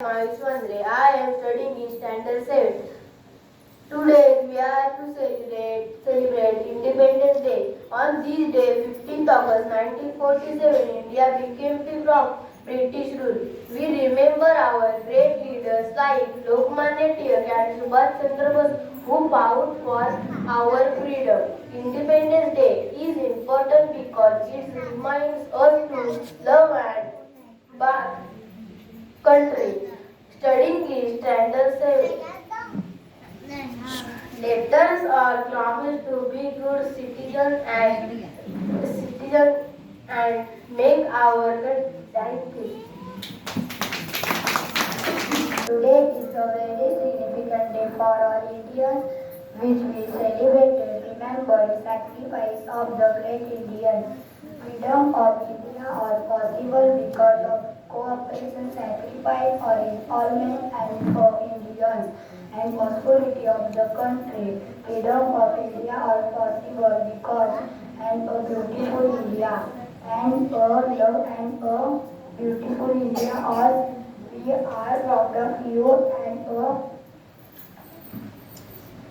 Vandre. I am studying in standard 7. Today we are to celebrate, celebrate Independence Day. On this day, 15th August 1947, India became free from British rule. We remember our great leaders like Lokmanya Tilak and Subhash Chandra Bose who fought for our freedom. Independence Day is important because it reminds us to love and country. Studying in standard 7. Letters are promised to be good citizen and citizen and make our country thankful. Today is a very significant day for all Indians, which we celebrate and remember the sacrifice of the great Indians. Freedom of India are possible because of cooperation, sacrifice, or involvement and for Indians and prosperity of the country. Freedom of India are possible because and a beautiful India and a love and a beautiful India are we are proud of you and a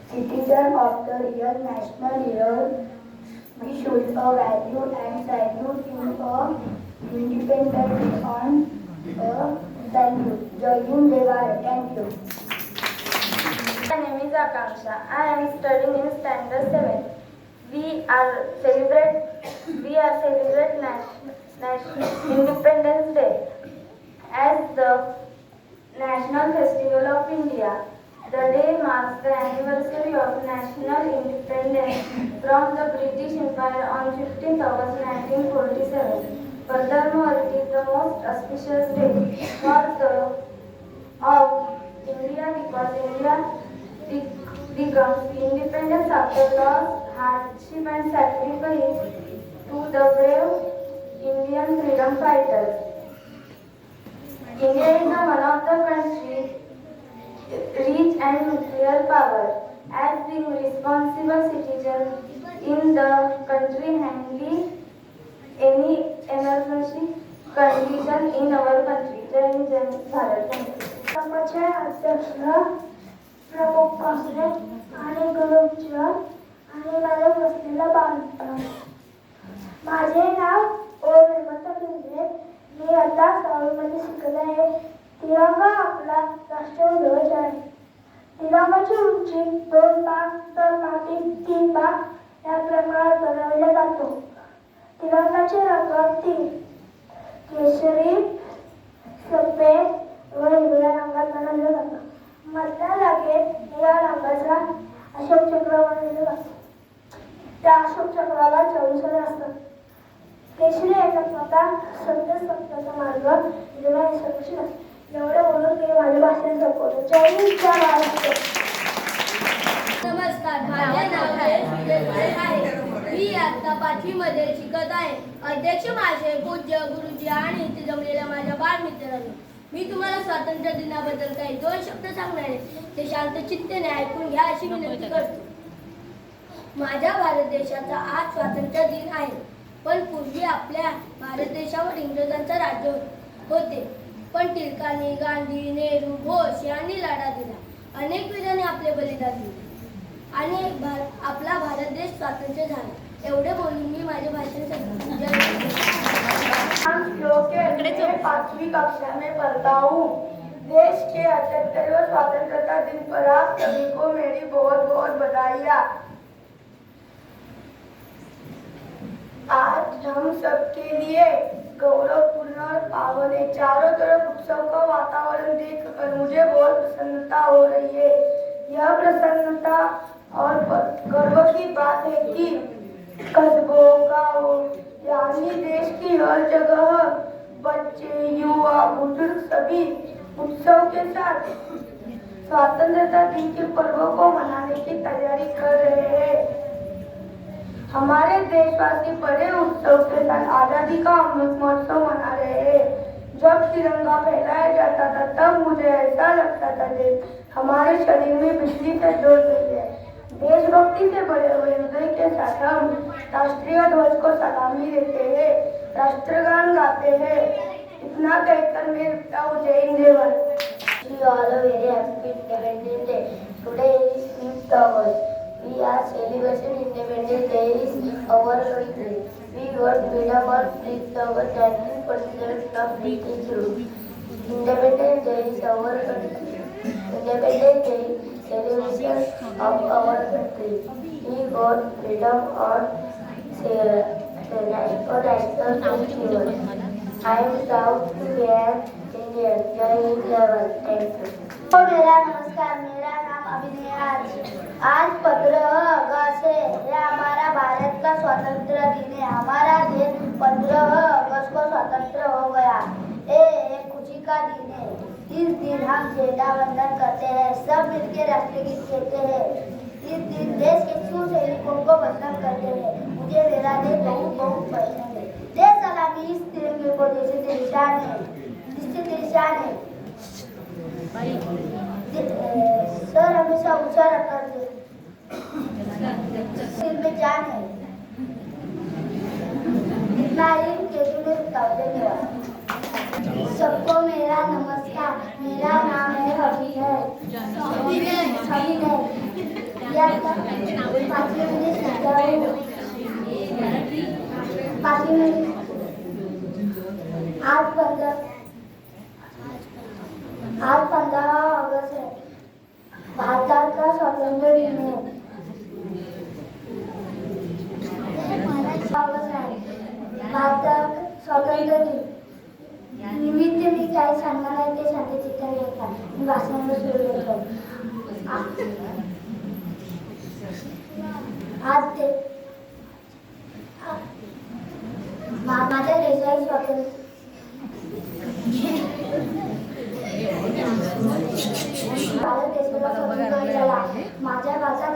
citizen of the real national hero. We should a value and salute you a independent on a. Jai Hind Jai Thank you. My name is Akanksha. I am studying in standard 7. We are celebrate we are celebrate National, National Independence Day as the national festival of India. The day marks the anniversary of national independence from the British Empire on 15th August 1947. Furthermore, it is the most auspicious day for the of India because India be- becomes independence after loss, hardship and sacrifice to the brave Indian freedom fighters. India is the one of the country rich and nuclear power. As being responsible citizen in the country handling any emergency condition in our country. Jai Jai Bharat. છે અધ્યક્ષ પ્રમુખ અને ગુરુજ્ય त्या अशोक चक्राला चोवीस असतात. केशरी एकात्मता सत्य सत्याचा मार्ग हिरव्या निसर्गशील एवढं बोलून मी माझ्या भाषण संपवतो जय हिंद महाराष्ट्र. नमस्कार माझे नाव आहे मी आता पाचवीमध्ये शिकत आहे. अध्यक्ष माझे पूज्य गुरुजी आणि इथे जमलेल्या माझ्या बालमित्रांनो मी तुम्हाला स्वातंत्र्य दिनाबद्दल काही दोन शब्द सांगणार आहे. ते शांत चित्तेने ऐकून घ्या अशी विनंती करतो. माझ्या भारत देशाचा आज स्वातंत्र्य दिन आहे. पण पूर्वी आपल्या भारत देशावर इंग्रजांचं राज्य होत- पण टिळकांनी गांधी नेहरू घोष यांनी लढा दिला. अनेक वीरांनी आपले बलिदान दिले. आणि भार- आपला भारत देश स्वातंत्र्य झाला. एवढे बोलून मी माझे भाषण पांचवी कक्षा में पढ़ता हूँ देश के अठहत्तरवें स्वतंत्रता दिन पर आप सभी को मेरी बहुत बहुत बधाइयाँ। हम सबके लिए गौरवपूर्ण और पावन है। चारों तरफ़ उत्सव का वातावरण देख कर मुझे बहुत प्रसन्नता हो रही है। यह प्रसन्नता और गर्व की बात है कि कस्बों गाँवों यानी देश की हर जगह बच्चे, युवा, बुज़ुर्ग सभी उत्सव के साथ स्वतंत्रता दिन के पर्व को मनाने की तैयारी कर रहे हैं। हमारे देशवासी बड़े उत्सव के साथ आजादी का अमृत महोत्सव मना रहे हैं जब तिरंगा फहराया जाता था तब मुझे ऐसा लगता था कि हमारे शरीर में बिजली से जोड़ गई है देशभक्ति से भरे हुए हृदय के साथ हम राष्ट्रीय ध्वज को सलामी देते हैं राष्ट्रगान गाते हैं इतना कहकर मैं रुकता हूँ जय हिंद जय Bharat Happy Independence Day. Today is 5th August. We are celebrating Independence Day is our country. We got freedom on 5th August 1947 from British rule. Independence Day is our country. Independence Day celebration of our country. We got freedom on uh, the national festival. I am proud to be an Indian. Jai Hind. Thank you. तो नमस्कार मेरा नाम अभिनय आज आज पंद्रह अगस्त है यह हमारा भारत का स्वतंत्र दिन है हमारा देश पंद्रह अगस्त को स्वतंत्र हो गया. ये एक खुशी का दिन है इस दिन हम झंडा वंदन करते हैं. सब मिलकर राष्ट्रगीत कहते हैं. इस दिन देश के सौ सैनिकों को वंदन करते हैं. मुझे मेरा देश बहुत बहुत पसंद है. देश सलामी इस तिरंगे को देश के निशान है. जिससे निशान है. सर हमेशा ऊंचा रखा सबको मेरा नमस्कार मेरा नाम है हबी है हबी है पाँचवीं में सीखा हूँ पाँचवीं में आज पंद्रह आज पंद्रह अगस्त है। भारत का स्वतंत्र दिन है। भारतात स्वातंत्र्य दिन निमित्त मी काय सांगणार आहे ते शांत चित्ताने ऐका मी भाषणाला सुरू करतो आज ते माझ्या देशाला स्वातंत्र्य भारत देशाला स्वातंत्र्य झाला माझ्या भाषात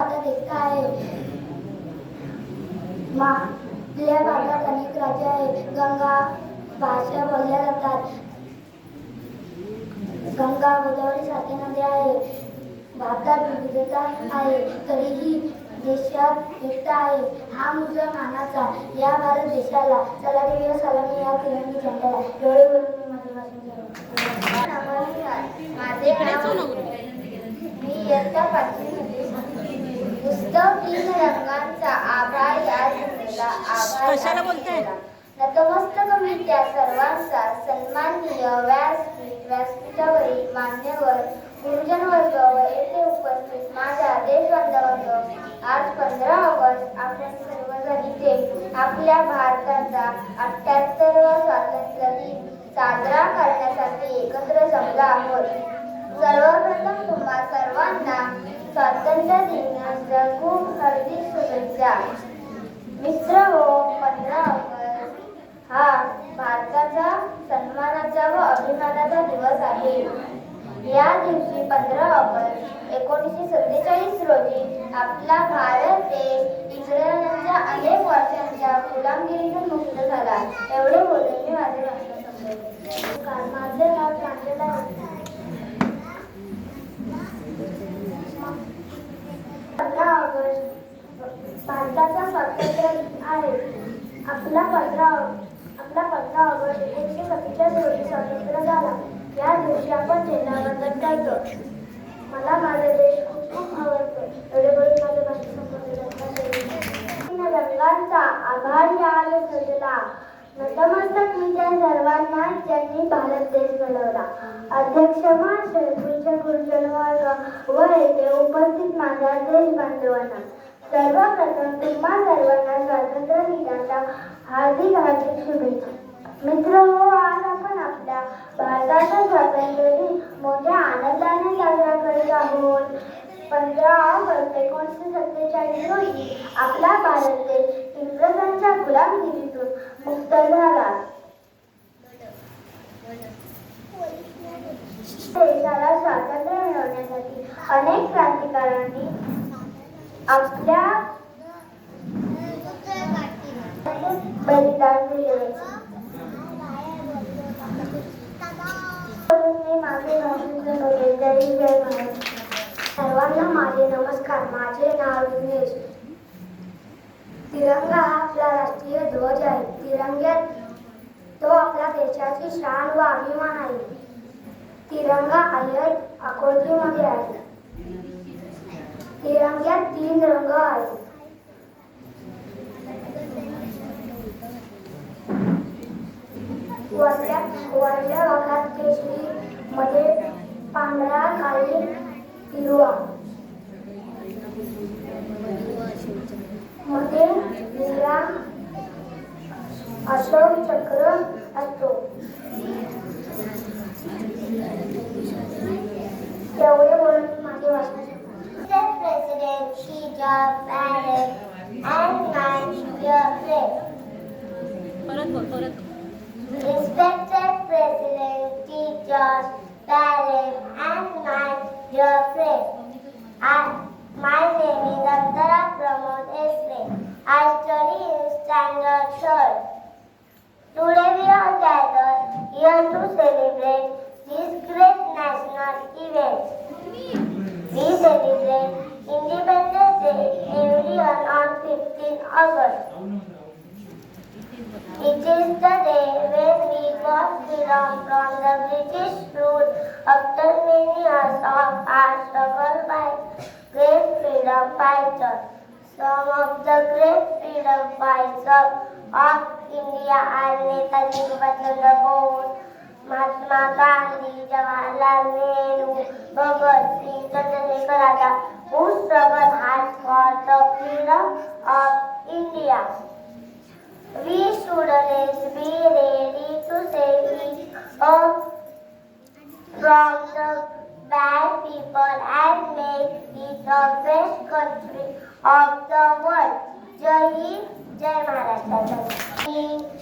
आहे आपल्या भागात अनेक राज्य आहेत गंगा भाषा बोलल्या जातात गंगा गोदावरी सारख्या नद्या आहेत भारतात विविधता आहे तरीही देशात एकता आहे हा मुद्दा मानाचा या भारत देशाला चला देऊया सलामी या तिरंगी झेंड्याला एवढे बोलून मी माझे माझे मी इयत्ता पाचवीमध्ये पुस्तक तीन रंगांचा आभार या जन्मेला आभार कशाला बोलताय? नतमस्तक मी त्या सर्वांचा. सन्माननीय व्यासपीठ व्यासपीठावरील मान्यवर गुरुजन वर्ग व येथे उपस्थित माझ्या देशबांधवांनो आज पंधरा ऑगस्ट आपण सर्वजण इथे आपल्या भारताचा अठ्ठ्याहत्तरवा स्वातंत्र्य दिन साजरा करण्यासाठी एकत्र जमला आहोत. सर्वप्रथम तुम्हा सर्वांना स्वातंत्र्य दिनाच्या खूप हार्दिक शुभेच्छा. मित्र हो पंधरा ऑगस्ट. हा भारताचा सन्मानाचा व अभिमानाचा दिवस आहे. या दिवशी पंधरा ऑगस्ट एकोणीसशे सत्तेचाळीस रोजी आपला भारत देश इंग्रजांच्या अनेक वर्षांच्या गुलामगिरीतून मुक्त झाला. एवढे बोलून मी माझे भाषण संपवते. माझे नाव प्रांजला आहे पंधरा ऑगस्ट भारताचा स्वातंत्र्य दिन आहे. आपला पंधरा आपला पंधरा ऑगस्ट एकोणीसशे सत्तेचाळीस रोजी स्वातंत्र्य झाला. या दिवशी आपण झेंडावंदन करतो मला माझा देश खूप खूप आवडतो. एवढे बोलून माझे भाषण संपवते रंगांचा आभार या सजला नतमस्तक मी त्या सर्वांना ज्यांनी भारत देश घडवला. अध्यक्ष महाशय पुढच्या गुरुजन वर्ग व येथे उपस्थित माझ्या देश बांधवांना सर्वप्रथम तुम्हा सर्वांना स्वातंत्र्य दिनाच्या हार्दिक हार्दिक शुभेच्छा. मित्र हो आज आपण आपल्या भारताचा स्वातंत्र्य दिन मोठ्या आनंदाने साजरा करीत आहोत. पंधरा ऑगस्ट एकोणीसशे सत्तेचाळीस रोजी आपला भारत देश इंग्रजांच्या गुलामगिरीतून मुक्त झाला. देशाला स्वातंत्र्य मिळवण्यासाठी अनेक क्रांतिकारांनी आपल्या बलिदान दिले माझे सर्वांना माझे नमस्कार. माझे नाव विनेश तिरंगा हा आपला राष्ट्रीय ध्वज आहे. तिरंग्यात तो आपल्या देशाची शान व अभिमान आहे. तिरंगा हयत आकृतीमध्ये आहे. Hilangnya di Nrenggol. Warna warna wakat kiri model pangeran kali diruang. Model bilang Ashok Cakra Bharat and dear friends. Respected President, parents, and dear friends. I, my name is Antara Pramod Esre. I study in Standard Third. Today we are gathered here to celebrate this great national event. We celebrate Independence Day every year on 15 August. It is the day when we got freedom from the British rule after many years of our struggle by great freedom fighters. Some of the great freedom fighters of India are Netaji Subhashchandra Bose, Mahatma Gandhi, Jawaharlal Nehru, Bhagat Singh, Chandrasekhar Azad, struggled hard for the freedom of India. We should always be ready to save it from the bad people and make it the best country of the world. Jai Jai Maharashtra.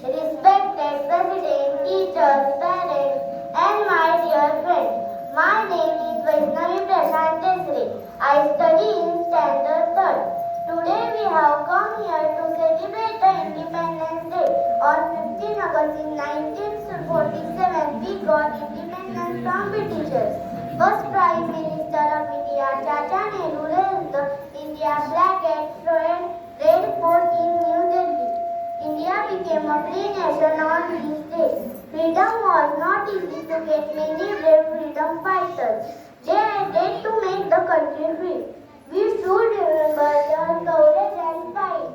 Respected President, teachers, parents, and my dear friends. My name is Vaishnavi Prashant Desre. I study in Standard Third. Today we have come here to celebrate the Independence Day. On 15 August in 1947, we got independence from Britishers. First Prime Minister of India, Chacha Nehru raised the India flag at Red Red Fort in New Delhi. India became a free nation on this day. Freedom was not easy to get many brave freedom fighters. They had to make the country free. We should remember their courage and fight.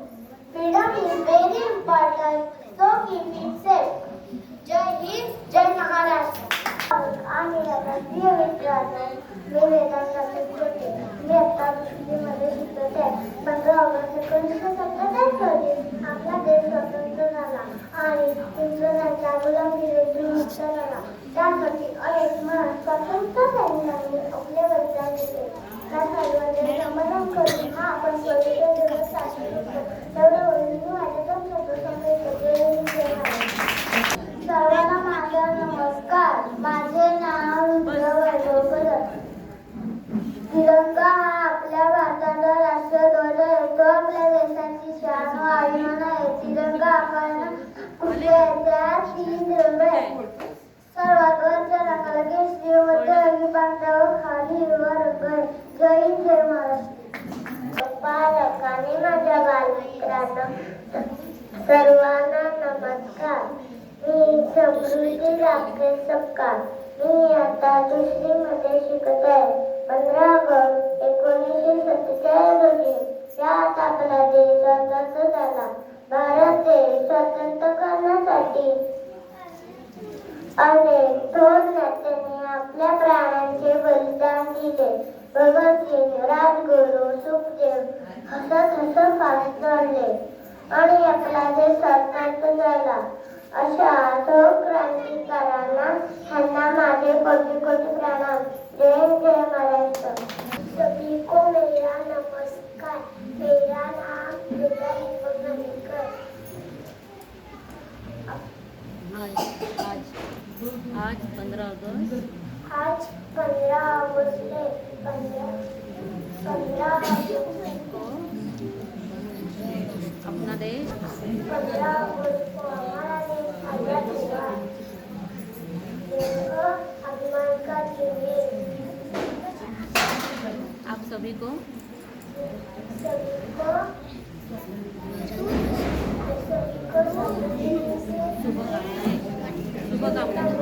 Freedom is very important, so keep it safe. जय हिंद जय महाराष्ट्र आणि आता प्रिय मित्रांनो मी वेदांत होते मी आता दुसरीमध्ये शिकत आहे पंधरा August एकोणीसशे सत्तेचाळीस रोजी आपला देश स्वतंत्र झाला आणि इंग्रजांच्या त्यासाठी अनेक महान सैनिकांनी आपले बलिदान दिले त्या सर्वांचे करून हा आपण पवित्र दिवस साजरा करतो तेवढं बोलून मी सर्वांना माझा नमस्कार माझे नाव रुद्र वैभवकर तिरंगा हा आपल्या भारताचा राष्ट्रध्वज आहे तो आपल्या देशाची शान व अभिमान आहे. तिरंगा सर्वात वरच्या रंगाला केशरी मध्यभागी पांढरा व खाली हिरवा रंग आहे जय हिंद जय महाराष्ट्र पालकांनी माझ्या बालमित्रांना सर्वांना नमस्कार मी समृद्धी राकेश सपकार मी आता दुसरी मध्ये शिकत आहे पंधरा ऑगस्ट एकोणीसशे सत्तेचाळीस रोजी या आपला देश स्वतंत्र झाला भारत करण्यासाठी अनेक थोर नेत्यांनी आपल्या प्राणांचे बलिदान दिले. भगतसिंग राजगुरू सुखदेव हसत हसत फास चढले आणि आपला देश स्वतंत्र झाला. अशा थोर क्रांतिकारांना ह्यांना माझे कोटी कोटी प्रणाम. जय जय महाराष्ट्र. सभी को मेरा नमस्कार. मेरा नाम दुर्गा दीपक गणेकर आज आज पंद्रह अगस्त आज है पंद्रह पंद्रह अगस्त को अपना देश पंद्रह अगस्त को हमारा देश आजाद हुआ देखो अभिमान का दिन है आप सभी को सभी शुभकामनाएं शुभकामनाएं